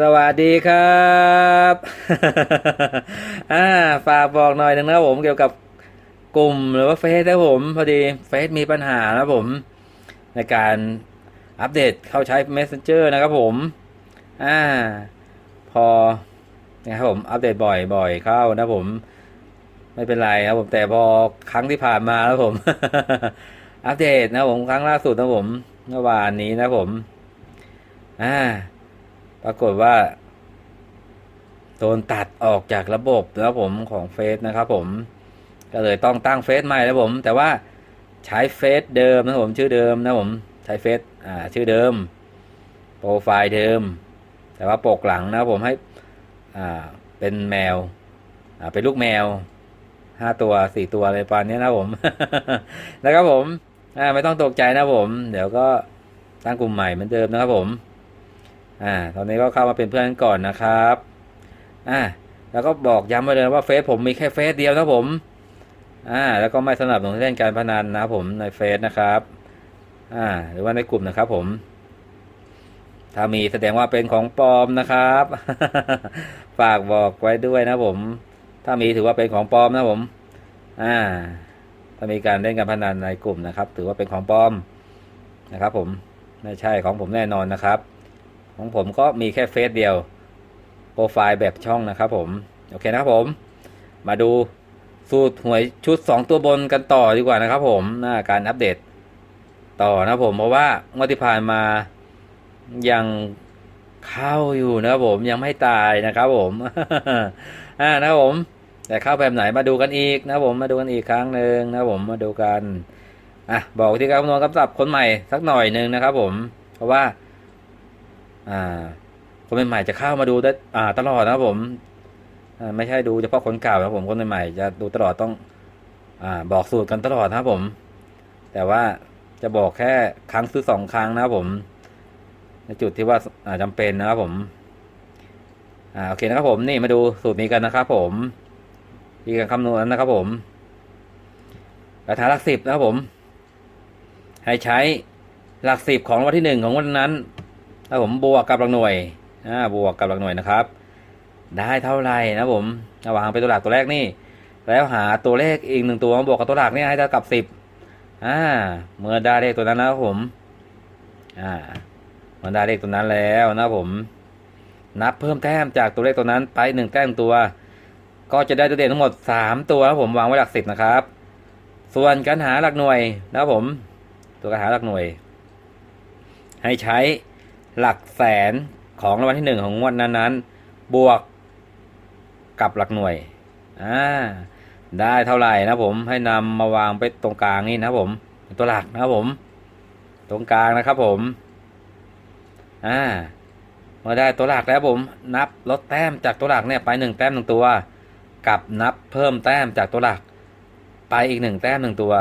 สวัสดีครับอ่าฝากบอกหน่อยหนึงนะผมเกี่ยวกับกลุ่มหรือว่าเฟซนะผม พอดีเฟซมีปัญหานะผม ในการอัปเดตเข้าใช้ Messenger นะครับผมอ่าพอนะครับผมอัปเดตบ่อยบ่อยเข้านะผม ไม่เป็นไรครับผมแต่พอครั้งที่ผ่านมาแล้วผม อัปเดตนะผมครั้งล่าสุดนะผม เมื่อวานนี้นะผม อ่า ปรากฏว่าโดนตัดออกจากระบบนะครับผมของเฟซนะครับผมก็เลยต้องตั้งเฟซใหม่นะผม แต่ว่าใช้เฟซเดิมนะผมชื่อเดิมนะผมใช้เฟซอ่าชื่อเดิมโปรไฟล์เดิม แต่ว่าปกหลังนะผมให้อ่าเป็นแมวอ่าเป็นลูกแมวห้าตัวสี่ตัวอะไรประมาณนี้นะผมนะครับผมอ่าไม่ต้องตกใจนะผม เดี๋ยวก็ตั้งกลุ่มใหม่เหมือนเดิมนะครับผม อ่าตอนนี้ก็เข้ามาเป็นเพื่อนก่อนนะครับอ่าแล้วก็บอกย้ำไว้เลยว่าเฟซผมมีแค่เฟซเดียวนะผมอ่าแล้วก็ไม่สนับสนุนเล่นการพนันนะผมในเฟซนะครับอ่าหรือว่าในกลุ่มนะครับผม ถ้ามีแสดงว่าเป็นของปลอมนะครับ ฝากบอกไว้ด้วยนะผม ถ้ามีถือว่าเป็นของปลอมนะผมอ่าถ้ามีการเล่นการพนันในกลุ่มนะครับ ถือว่าเป็นของปลอมนะครับ ผมไม่ใช่ของผมแน่นอนนะครับ ของผมก็มีแค่เฟซเดียว โปรไฟล์แบบช่องนะครับผม โอเคนะครับผม มาดูสูตรหวยชุด 2 ตัวบนกันต่อดีกว่านะครับ ผมน้าการอัปเดตต่อนะผมเพราะว่างวดที่ผ่านมายังเข้าอยู่นะครับผมยังไม่ตายนะครับผมอ่านะครับผม แต่เข้าแบบไหนมาดูกันอีกนะผมมาดูกันอีกครั้งหนึ่งนะผมมาดูกันอะบอกวิธีการคำนวณคำศัพท์คนใหม่สักหน่อยหนึ่งนะครับผม เพราะว่า อ่า คนใหม่ๆจะเข้ามาดูได้อ่า ตลอดนะครับผมไม่ใช่ดูเฉพาะคนเก่านะผมคนใหม่ๆจะดูตลอดต้อง อ่า บอกสูตรกันตลอดนะครับผม แต่ว่าจะบอกแค่ครั้งซื้อสองครั้งนะครับผม ในจุดที่ว่าอาจำเป็นนะครับผม อ่าโอเคนะครับผมนี่มาดูสูตรนี้กันนะครับผมวิธีการคำนวณนะครับผมกระถาหลักสิบนะครับผม ให้ใช้หลักสิบของวันที่หนึ่งของวันนั้น ถ้าผมบวกกับหลักหน่วยอ่าบวกกับหลักหน่วยนะครับ ได้เท่าไหร่นะผมวางเป็นตัวหลักตัวแรกนี่ แล้วหาตัวเลขอีกหนึ่งตัวมาบวกกับตัวหลักนี่ให้เท่ากับสิบอ่าเมื่อได้เลขตัวนั้นนะผมอ่าเมื่อได้เลขตัวนั้นแล้วนะผม นับเพิ่มแต้มจากตัวเลขตัวนั้นไปหนึ่งแต้มตัว ก็จะได้ตัวเด่นทั้งหมดสามตัวนะครับผมวางไว้หลักสิบนะครับ ส่วนการหาหลักหน่วยนะครับผม ตัวการหาหลักหน่วย ให้ใช้ หลักแสนของรางวัลที่หนึ่งของงวดนั้นๆ บวกกับหลักหน่วย อ่า ได้เท่าไหร่นะผม ให้นำมาวางไปตรงกลางนี่นะผม ตัวหลักนะครับผม ตรงกลางนะครับผม อ่าเมื่อได้ตัวหลักแล้วผม นับลดแต้มจากตัวหลักเนี่ยไปหนึ่งแต้มหนึ่งตัว กับนับเพิ่มแต้มจากตัวหลัก ไปอีกหนึ่งแต้มหนึ่งตัว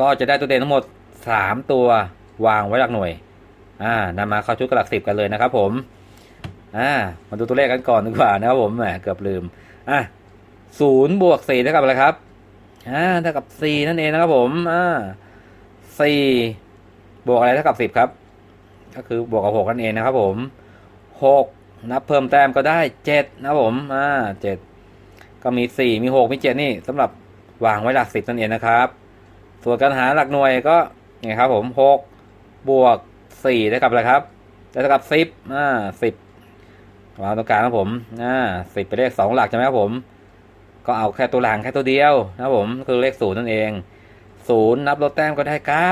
ก็จะได้ตัวเด่นทั้งหมดสามตัววางไว้หลักหน่วย อ่านำมาเข้าชุดกระหลักสิบกันเลยนะครับ ผมอ่ามาดูตัวเลขกันก่อนดีกว่านะครับผมแหมเกือบลืมอะศูนย์บวกสี่เท่ากับอะไรครับอ่าเท่ากับสี่นั่นเองนะครับผมอ่าสี่บวกอะไรเท่ากับสิบครับ ก็คือบวกกับหกนั่นเองนะครับ ผมหกนับเพิ่มแต้มก็ได้เจ็ดนะครับผมอ่าเจ็ดก็มีสี่มีหกมีเจ็ดนี่สำหรับวางไว้หลักสิบนั่นเองนะครับ ส่วนการหาหลักหน่วยก็ไงครับผมหกบวก สี่เท่ากับอะไรครับได้เท่ากับสิบอ่าสิบวางตรงกลางครับผมอ่าสิบเป็นเลขสองหลักใช่ไหมครับผม ก็เอาแค่ตัวหลังแค่ตัวเดียวนะครับผมคือเลขศูนย์นั่นเองศูนย์นับลดแต้มก็ได้เก้า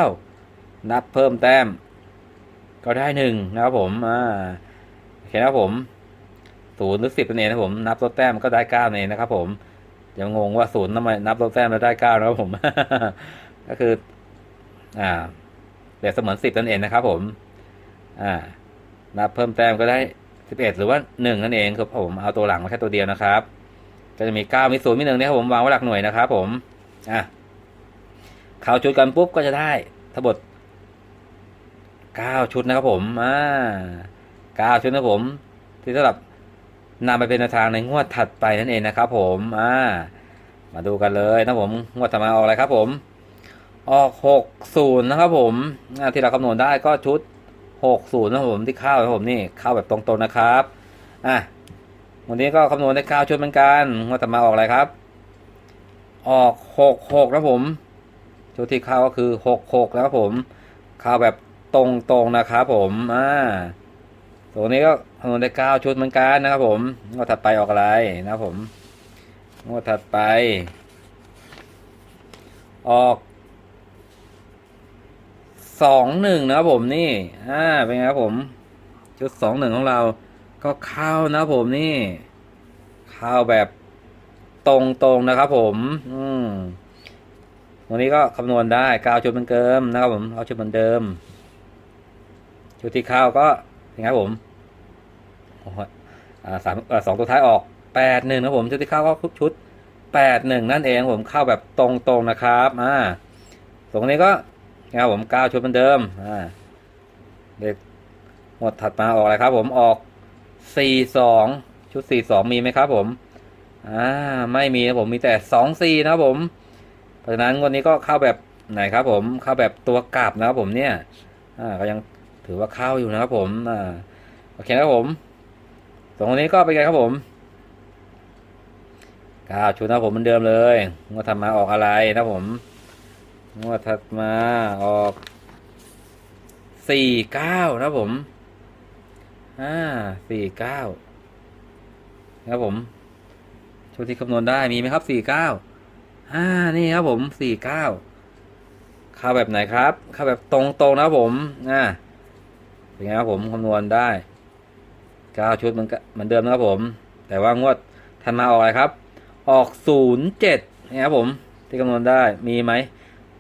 นับเพิ่มแต้ม ก็ได้หนึ่งนะครับผมอ่าโอเคนะครับผมศูนย์หรือสิบนั่นเองนะผมนับลดแต้มก็ได้เก้านั่นเองนะครับผมยังงงว่าศูนย์ทำไมนับลดแต้มแล้วได้เก้านะครับผม ก็คือ อ่า เปรียบเสมือนสิบนั่นเองนะครับ ผมอ่านับเพิ่มแต้มก็ได้สิบเอ็ดหรือว่าหนึ่งนั่นเองครับผมเอาตัวหลังมาแค่ตัวเดียวนะครับ ก็จะมีเก้ามีศูนย์มีหนึ่งเนี่ยครับผมวางไว้หลักหน่วยนะครับ ผมอะเข้าชุดกันปุ๊บก็จะได้ทั้งหมดเก้าชุดนะครับ ผมอ่าเก้าชุดนะครับผม ที่สำหรับนำไปเป็นแนวทางในงวดถัดไปนั่นเองนะครับ ผมอ่ามาดูกันเลยนะผม งวดถัดมาออกอะไรครับ ผม ออกหกศูนย์นะครับผมที่เราคำนวณได้ก็ชุดหกศูนย์นะครับผมที่เข้านะครับผมนี่เข้าแบบตรงๆนะครับอะวันนี้ก็คำนวณได้เก้าชุดเหมือนกันว่าแต่มาออกอะไรครับ ออกหกหกนะผมชุดที่เข้าก็คือหกหกนะครับผมเข้าแบบตรงๆนะครับผมอ่าตัวนี้ก็คำนวณได้เก้าชุดเหมือนกันนะครับผมงวดถัดไปออกอะไรนะครับผมงวดถัดไป ออก สองหนึ่งนะครับผมนี่ อ่า เป็นไงครับผม ชุดสองหนึ่งของเรา ก็เข้านะครับผมนี่ เข้าแบบตรงๆนะครับผม อืมวันนี้ก็คำนวณได้เก้าชุดเหมือนเดิมนะครับผม เอาชุดเหมือนเดิม ชุดที่เข้าก็เป็นไงครับผมอ่าสามอ่าสองตัวท้ายออกแปดหนึ่งนะครับผมชุดที่เข้าก็ชุดแปดหนึ่งนั่นเองผมเข้าแบบตรงๆนะครับ อ่าตรงนี้ก็ นะครับผมเก้าชุดเหมือนเดิมอ่าเด็กหมดถัดมาออกอะไรครับ ผมออกสี่สองชุดสี่สองมีไหมครับ ผมอ่าไม่มีนะผมมีแต่สองสี่นะครับผม เพราะฉะนั้นวันนี้ก็เข้าแบบไหนครับ ผมเข้าแบบตัวกลับนะครับผมเนี่ยอ่าก็ยังถือว่าเข้าอยู่นะครับผมอ่าโอเคนะครับผมสองคนนี้ก็เป็นไงครับผมก้าชุดนะผมเหมือนเดิมเลยงวดถัดมาออกอะไรนะผม งวดถัดมาออกสี่เก้านะผมอ่าสี่เก้าครับผมชุดที่คำนวณได้มีไหมครับสี่เก้าอ่านี่ครับผมสี่เก้าเข้าแบบไหนครับเข้าแบบตรงๆนะผมอ่าเป็นไงครับผมคำนวณได้เก้าชุดเหมือนกันเหมือนเดิมนะครับผม แต่ว่างวดถัดมาออกอะไรครับ ออกศูนย์เจ็ดนะครับผม ที่คำนวณได้มีไหม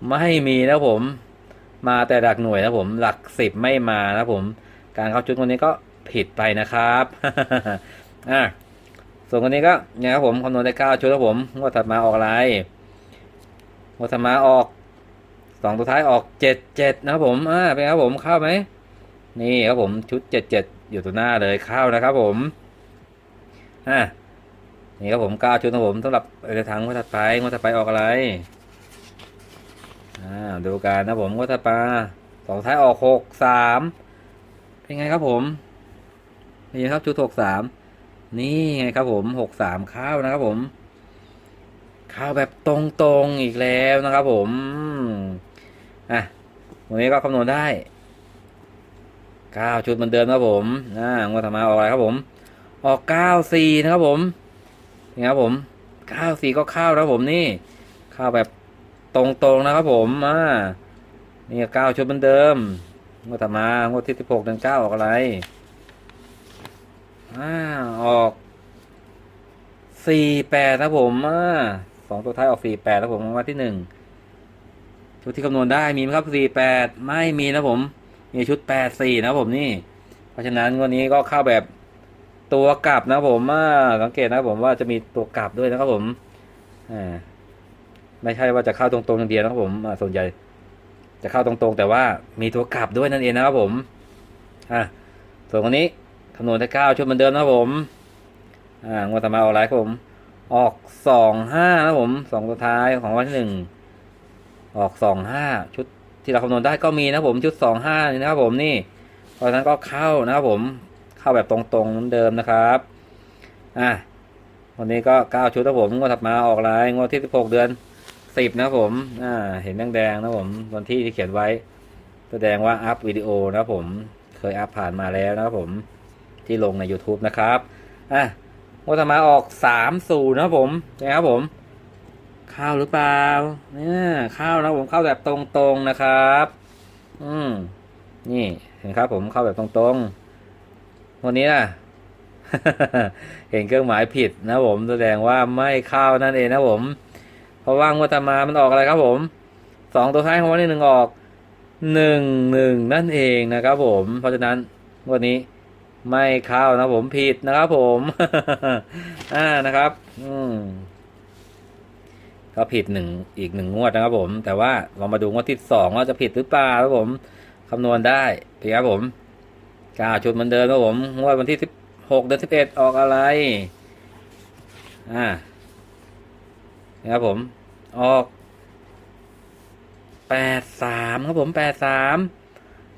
ไม่มีนะผม มาแต่หลักหน่วยนะผม หลักสิบไม่มานะผม การเข้าชุดวันนี้ก็ผิดไปนะครับอะส่วนวันนี้ก็เนี่ยครับผมคำนวณได้เก้าชุดครับผมงวดถัดมาออกอะไรงวดถัดมาออกสองตัวท้ายออกเจ็ดเจ็ดนะครับผมอ่าเป็นครับผมเข้าไหมนี่ครับผมชุดเจ็ดเจ็ดอยู่ตัวหน้าเลยเข้านะครับผมอ่านี่ครับผมเก้าชุดนะผมสำหรับเรือถังงวดถัดไปงวดถัดไปออกอะไร อ่าดูกันนะผมงวดถัดไปสองท้ายออกหกสามเป็นไงครับผมนี่ครับชุดหกสามนี่ไงครับผมหกสามข้าวนะครับผมข้าวแบบตรงๆอีกแล้วนะครับผมอะวันนี้ก็คำนวณได้เก้าชุดเหมือนเดิมนะครับผมอ่างวดถัดมาออกอะไรครับผม ออกเก้าสี่นะครับผมนี่ครับผมข้าสี่ก็ข้าวนะครับผมนี่ข้าวแบบ ตรงๆนะครับผมอ่านี่เก้าชุดเหมือนเดิมงวดต่อมางวดที่สิบหกเดือนเก้าออกอะไรอ่าออกสี่แปดนะครับผมอ่าสองตัวท้ายออกสี่แปดนะครับผมงวดที่หนึ่งชุดที่คำนวณได้มีไหมครับสี่แปดไม่มีนะผม มีชุดแปดสี่นะผมนี่ เพราะฉะนั้นวันนี้ก็เข้าแบบตัวกลับนะผมอ่าสังเกตนะผมว่าจะมีตัวกลับด้วยนะครับผมอ่า ไม่ใช่ว่าจะเข้าตรงๆอย่างเดียวนะครับผมส่วนใหญ่จะเข้าตรงๆ แต่ว่ามีตัวกลับด้วยนั่นเองนะครับผมอ่าส่วนวันนี้คำนวณได้เก้าชุดเหมือนเดิมนะครับผมอ่างวดต่อมาออกอะไรครับผม ออกสองห้านะครับผมสองตัวท้ายของวันที่หนึ่งออกสองห้าชุดที่เราคำนวณได้ก็มีนะครับผมชุดสองห้านี่นะครับผมนี่เพราะฉะนั้นก็เข้านะครับผมเข้าแบบตรงๆเหมือนเดิมนะครับอะวันนี้ก็เก้าชุดนะผมงวดถัดมาออกไลน์งวดที่สิบหกเดือน สิบนะผมอ่าเห็นแดงๆนะผมวันที่ที่เขียนไว้ แสดงว่าอัพวิดีโอนะผมเคยอัพผ่านมาแล้วนะผมที่ลงใน YouTube นะครับอะวดถัดมาออกสามศูนนะผมนะครับผมเข้าหรือเปล่าเนี่ยเข้านะผมเข้าแบบตรงๆนะครับ อืมนี่เห็นครับ ผมเข้าแบบตรงๆ วันนี้นะเห็นเครื่องหมายผิดนะผมแสดงว่าไม่เข้านั่นเองนะผม เพราะว่างวดตามมามันออกอะไรครับผมสองตัวท้ายของวันนี้หนึ่งออกหนึ่งหนึ่งนั่นเองนะครับผม เพราะฉะนั้นงวันนี้ไม่เข้านะผมผิดนะครับผมอ่านะครับ อืมก็ผิดหนึ่งอีกหนึ่งงวดนะครับผม แต่ว่าเรามาดูงวดที่สองว่าจะผิดหรือเปล่าครับผมคำนวณได้เป็นครับผมกาชุดเหมือนเดิมครับผมงวดวันที่สิบหกเดือนสิบเอ็ดออกอะไร อ่า นะครับผม ออกแปดสามครับผมแปดสาม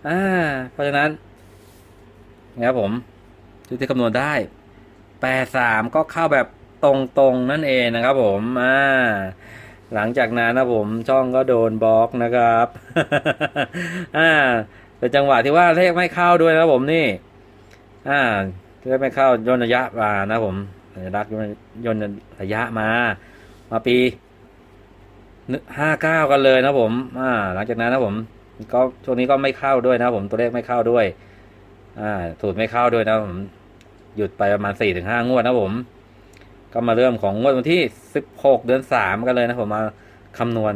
อ่า เพราะฉะนั้นนะครับผมชุดที่คำนวณได้แปดสามก็เข้าแบบตรงๆนั่นเองนะครับ ผม อ่า หลังจากนั้นนะผมช่องก็โดนบล็อกนะครับ อ่าเป็นจังหวะที่ว่าเลขไม่เข้าด้วยนะครับผมนี่ อ่าเลขไม่เข้าย่นระยะมานะครับผมระยะย่นย่นระยะมา มาปีห้าเก้ากันเลยนะผม อ่า หลังจากนั้นนะผม ก็ช่วงนี้ก็ไม่เข้าด้วยนะผมตัวเลขไม่เข้าด้วย อ่าสูตรไม่เข้าด้วยนะผม หยุดไปประมาณสี่ถึงห้างวดนะผม ก็มาเริ่มของงวดวันที่สิบหกเดือนสามกันเลยนะผมมาคำนวณ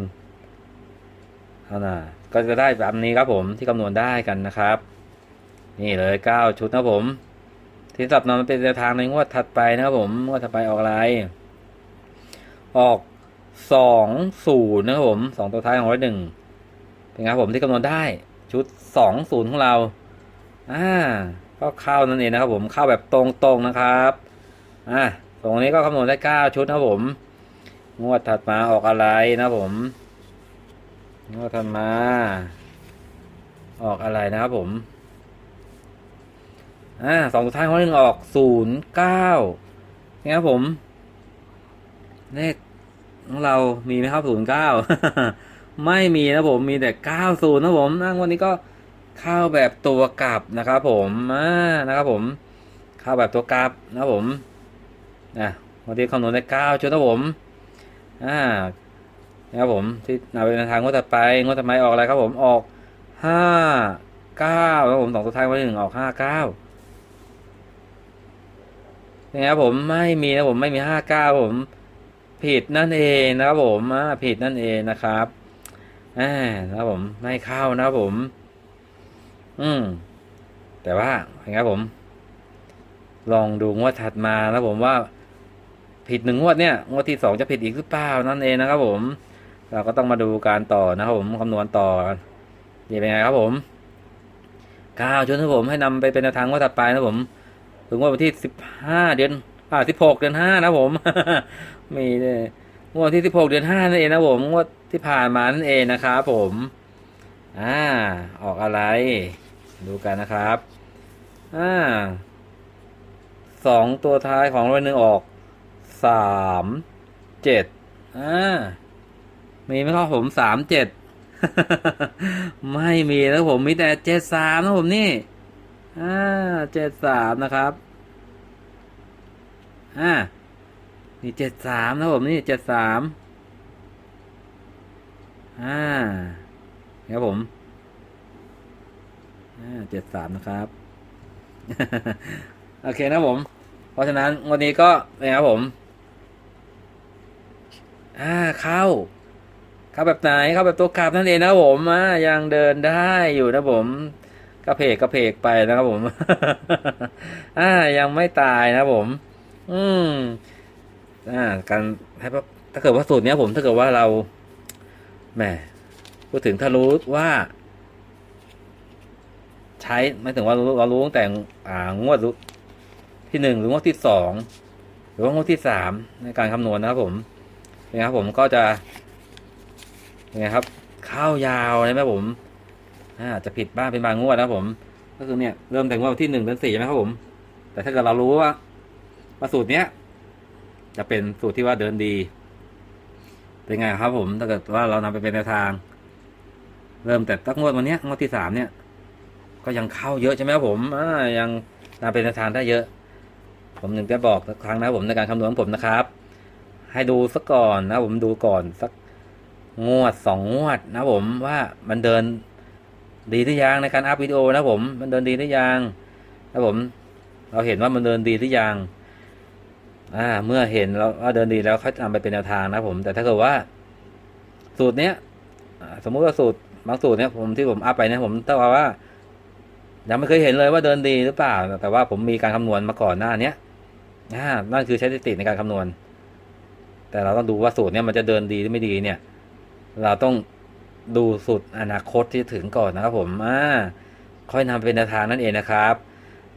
เอานะก็จะได้แบบนี้ครับผมที่คำนวณได้กันนะครับ นี่เลยเก้าชุดนะผม ที่สับนำมาเป็นแนวทางในงวดถัดไปนะครับผมงวดถัดไปออกอะไร ออกสองศูนย์นะครับผมสองตัวท้ายของร้อยหนึ่งเป็นไงครับผมที่คำนวณได้ชุดสองศูนย์ของเราอ่าก็เข้านั่นเองนะครับผมเข้าแบบตรงๆนะครับอ่าตรงนี้ก็คำนวณได้เก้าชุดนะครับผม งวดถัดมาออกอะไรนะครับผม งวดถัดมา ออกอะไรนะครับผมอ่าสองตัวท้ายของหนึ่งออกศูนย์เก้านะครับผม เลขของเรามีไหมครับศูนย์เก้าไม่มีนะผมมีแต่เก้าศูนย์นะผมนะวันนี้ก็เข้าแบบตัวกลับนะครับผมอ่านะครับผม เข้าแบบตัวกลับนะผมนะวันนี้คำนวณได้เก้าชุดนะผมอ่านะครับผมที่นาไปในทางงวดถัดไปงวดถัดไปออกอะไรครับผมออกห้าเก้าครับผมสองตัวท้ายวันที่หนึ่งออกห้าเก้ายังไงครับผมไม่มีนะผมไม่มีห้าเก้าผม ผิดนั่นเองนะครับผมผิดนั่นเองนะครับอ่านะครับผมไม่เข้านะครับผม อืม แต่ว่าอย่างครับผม ลองดูงวดถัดมานะผมว่า ผิดหนึ่งงวดเนี่ยงวดที่สองจะผิดอีกหรือเปล่านั่นเองนะครับผม เราก็ต้องมาดูการต่อนะครับผมคำนวณต่อนี่เป็นไงครับผมก้าวชุดนครับผมให้นำไปเป็นแนวทางงวดถัดไปนะครับผม ถึงวันที่สิบห้าเดือนอ่าสิบหกเดือนห้านะครับผม มีเลยงวดที่สิบหกเดือนห้านั่นเองนะผมงวดที่ผ่านมานั่นเองนะครับผมอ่าออกอะไร ดูกันนะครับอ่าสองตัวท้ายของรางวัลหนึ่งออกสามเจ็ดอ่ามีไหมครับผมสามเจ็ดไม่มีนะผมมีแต่เจ็ดสามนะผมนี่อ่าเจ็ดสามนะครับอ่า นี่เจ็ดสามนะผมนี่เจ็ดสามอ่าครับผมอ่าเจ็ดสามนะครับ โอเคนะผม เพราะฉะนั้นวันนี้ก็นะครับผมอ่าเข้า เข้าแบบไหนเข้าแบบตัวกลับนั่นเองนะผมอ่ายังเดินได้อยู่นะผมกระเพกกระเพกไปนะครับผม อ่ายังไม่ตายนะผม อืม อ่าการให้ถ้าเกิดว่าสูตรเนี้ยผมถ้าเกิดว่าเราแหมพูดถึงถ้ารู้ว่า ใช้ไม่ถึงว่าเรารู้ตั้งแต่อ่างวดที่หนึ่งหรืองวดที่สองหรือว่างวดที่สามในการคำนวณนะครับผมนไงครับผมก็จะเป็นไงครับเข้ายาวใช่ไหมผมอ่าจะผิดบ้างเป็นบางงวดนะผม ก็คือเนี่ยเริ่มแต่งวดที่หนึ่งเป็นสี่ใช่ไหมครับผม แต่ถ้าเกิดเรารู้ว่าว่าสูตรเนี้ย จะเป็นสูตรที่ว่าเดินดี เป็นไงครับผม ถ้าเกิดว่าเรานำไปเป็นแนวทาง เริ่มแต่ตั้งงวดวันนี้งวดที่สามเนี่ย ก็ยังเข้าเยอะใช่ไหมครับผมยังนำเป็นแนวทางได้เยอะ ผมหนึ่งจะบอกครั้งนะผมในการคำนวณของผมนะครับ ให้ดูสักก่อนนะผมดูก่อนสักงวดสองงวดนะผมว่ามันเดินดีหรือยังในการอัพวิดีโอนะผมมันเดินดีหรือยังนะผม เราเห็นว่ามันเดินดีหรือยัง อ่า เมื่อเห็นแล้วว่าเดินดีแล้วค่อยนำไปเป็นแนวทางนะผม แต่ถ้าเกิดว่า สูตรเนี้ยสมมุติว่าสูตรบางสูตรเนี้ยผมที่ผมอัพไปเนี่ยผมถ้าว่า ยังไม่เคยเห็นเลยว่าเดินดีหรือเปล่า แต่ว่าผมมีการคำนวณมาก่อนหน้าเนี้ยนั่นคือใช้สถิติในการคำนวณ แต่เราต้องดูว่าสูตรเนี้ยมันจะเดินดีหรือไม่ดีเนี่ย เราต้องดูสูตรอนาคตที่ถึงก่อนนะครับ ผมอ่าค่อยนำเป็นแนวทางนั่นเองนะครับ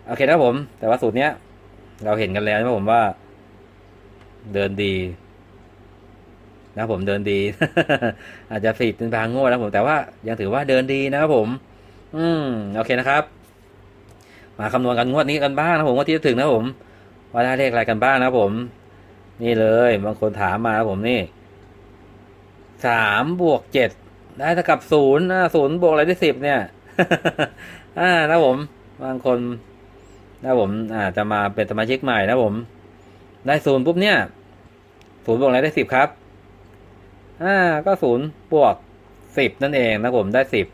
โอเคนะผม แต่ว่าสูตรเนี้ย เราเห็นกันแล้วนะผมว่า เดินดีนะผมเดินดี อาจจะผิดเป็นบางงวดนะผมแต่ว่ายังถือว่าเดินดีนะครับผม อืมโอเคนะครับ มาคำนวณกันงวดนี้กันบ้างนะผมงวดที่จะถึงนะผม ว่าได้เลขอะไรกันบ้างนะผม นี่เลยบางคนถามมานะผมนี่สามบวกเจ็ดได้เท่ากับศูนย์ศูนย์บวกอะไรได้สิบเนี่ยอ่านะผม บางคนนะผมอ่าจะมาเป็นสมาชิกใหม่นะผม ได้ศูนย์ปุ๊บเนี่ยศูนย์บวกอะไรได้สิบครับ อ่า ก็ศูนย์บวกสิบนั่นเองนะผมได้สิบ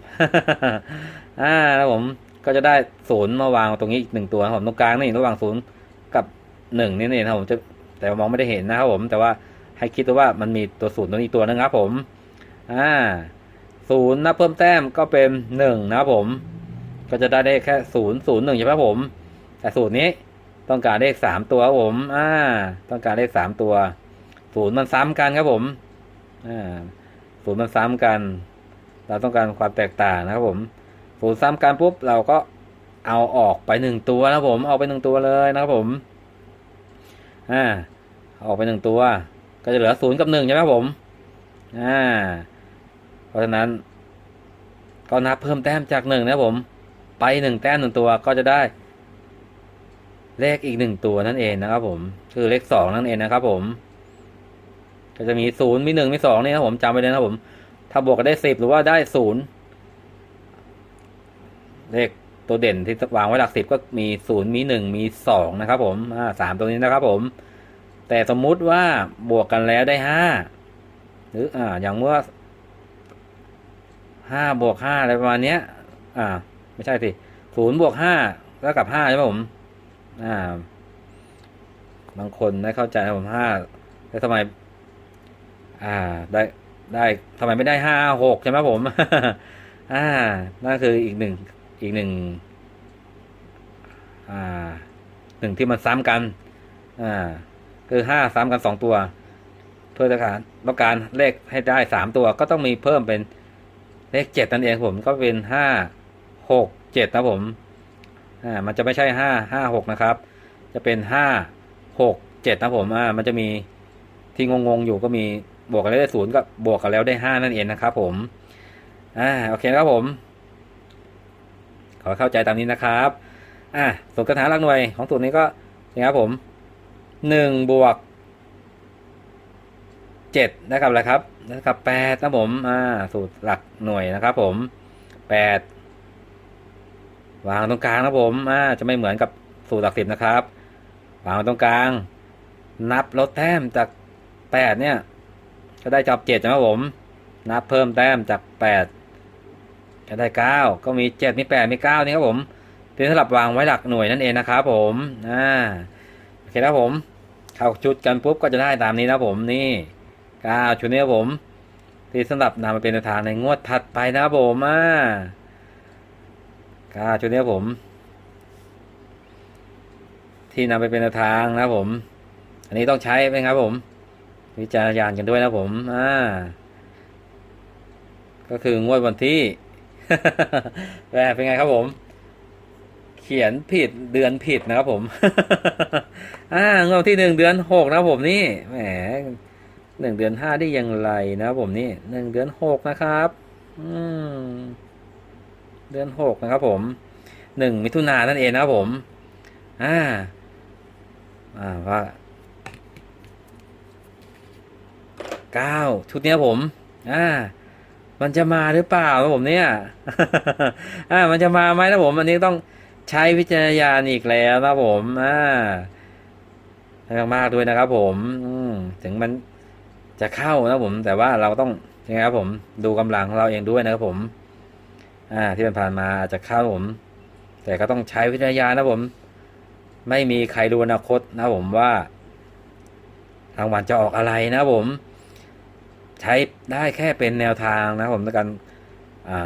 อ่านะผมก็จะได้ศูนย์มาวางตรงนี้อีกหนึ่งตัวนะผมตรงกลางนี่ระหว่างศูนย์กับหนึ่งนี่เองนะครับผมจะแต่มองไม่ได้เห็นนะครับผม แต่ว่าให้คิดว่ามันมีตัวศูนย์ตรงนี้ตัวนึงครับผม อ่าศูนย์นับเพิ่มแต้มก็เป็นหนึ่งนะครับผม ก็จะได้เลขแค่ศูนย์ศูนย์หนึ่งใช่ไหมครับผม แต่สูตรนี้ ต้องการเลขสามตัวผม อ่า ต้องการเลขสามตัว ศูนย์มันซ้ำกันครับผม อ่า ศูนย์มันซ้ำกัน เราต้องการความแตกต่างนะครับผม ศูนย์ซ้ำกันปุ๊บเราก็เอาออกไปหนึ่งตัวนะผม เอาไปหนึ่งตัวเลยนะครับผม อ่า ออกไปหนึ่งตัว ก็จะเหลือศูนย์กับหนึ่งใช่ไหมครับผม อ่า เพราะฉะนั้น ก็นับเพิ่มแต้มจากหนึ่งนะครับผม ไปหนึ่งแต้มหนึ่งตัวก็จะได้ เลขอีกหนึ่งตัวนั่นเองนะครับ ผม คือเลขสองนั่นเองนะครับ ผม ก็จะมีศูนย์มีหนึ่งมีสองนี่นะผมจำไว้เลยนะผม ถ้าบวกกันได้สิบหรือว่าได้ศูนย์เลขตัวเด่นที่วางไว้หลักสิบก็มีศูนย์มีหนึ่งมีสองนะครับ ผมอ่าสามตัวนี้นะครับ ผม แต่สมมุติว่าบวกกันแล้วได้ห้าหรืออ่า อย่างเมื่อห้าบวกห้าอะไรประมาณเนี้ย อ่า ไม่ใช่สิศูนย์บวกห้าแล้วกับห้าใช่ไหมผม อ่า บางคนไม่เข้าใจผมห้าแล้วทำไม อ่า ได้ได้ทำไมไม่ได้ห้าหกใช่ไหมผม อ่า นั่นคืออีกหนึ่งอีกหนึ่งอ่าหนึ่งที่มันซ้ำกัน อ่า คือห้าซ้ำกันสองตัว เพื่อต้องการต้องการเลขให้ได้สามตัวก็ต้องมีเพิ่มเป็นเลขเจ็ดนั่นเองผมก็เป็นห้าหกเจ็ดนะผม อ่ามันจะไม่ใช่ห้าห้าหกนะครับ จะเป็นห้าหกเจ็ดนะผมอ่ามันจะมีที่งงๆอยู่ก็มีบวกกันแล้วได้ศูนย์ก็บวกกันแล้วได้ห้านั่นเองนะครับ ผมอ่าโอเคครับผม ขอเข้าใจตามนี้นะครับอ่าสูตรกระถางหลักหน่วยของสูตรนี้ก็นะครับผมหนึ่งบวกเจ็ดได้กับอะไรครับได้กับแปดนะผมอ่าสูตรหลักหน่วยนะครับ ผมแปด วางตรงกลางนะผมอ่าจะไม่เหมือนกับสูตรหลักสิบนะครับ วางตรงกลาง นับลดแต้มจากแปดเนี่ย ก็ได้จับเจ็ดนะครับผม นับเพิ่มแต้มจากแปดก็ได้เก้าก็มีเจ็ดมีแปดมีเก้านี่ครับผมเป็นสำหรับวางไว้หลักหน่วยนั่นเองนะครับผมอ่าโอเคครับผมเข้าชุดกันปุ๊บก็จะได้ตามนี้นะผมนี่เก้าชุดนี้ครับผมที่สำหรับนำมาเป็นแนวทางในงวดถัดไปนะครับผมอ่า เก้าชุดนี้ผม ที่นำไปเป็นแนวทางนะผม อันนี้ต้องใช้ไหมครับผม วิจารณญาณกันด้วยนะผม อ่า ก็คืองวดวันที่แหมเป็นไงครับผม เขียนผิดเดือนผิดนะครับผม อ่างวดที่หนึ่งเดือนหกนะผมนี่ แหมหนึ่งเดือนห้าได้อยังไรนะผมนี่หนึ่งเดือนหกนะครับ อืม เดือนหกนะครับผมหนึ่งมิถุนายนนั่นเองนะครับผมอ่าอ่าว่าเก้าชุดเนี้ยผมอ่ามันจะมาหรือเปล่าครับผมเนี่ยอ่ามันจะมาไหมนะผม อันนี้ต้องใช้วิจารณญาณอีกแล้วนะผมอ่าให้มากๆด้วยนะครับผม อืมถึงมันจะเข้านะผม แต่ว่าเราต้องยังไงครับผม ดูกำลังของเราเองด้วยนะครับผม อ่าที่ผ่านมาอาจจะข้าผม แต่ก็ต้องใช้วิจารณญานะผม ไม่มีใครรู้อนาคตนะผมว่ารางวัลจะออกอะไรนะผม ใช้ได้แค่เป็นแนวทางนะผมในการ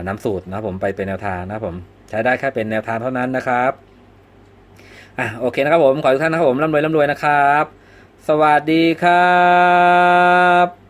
นำสูตรนะผมไปเป็นแนวทางนะผมใช้ได้แค่เป็นแนวทางเท่านั้นนะครับอะโอเคนะครับผมขอทุกท่านนะครับผมร่ำรวยร่ำรวยนะครับ สวัสดีครับ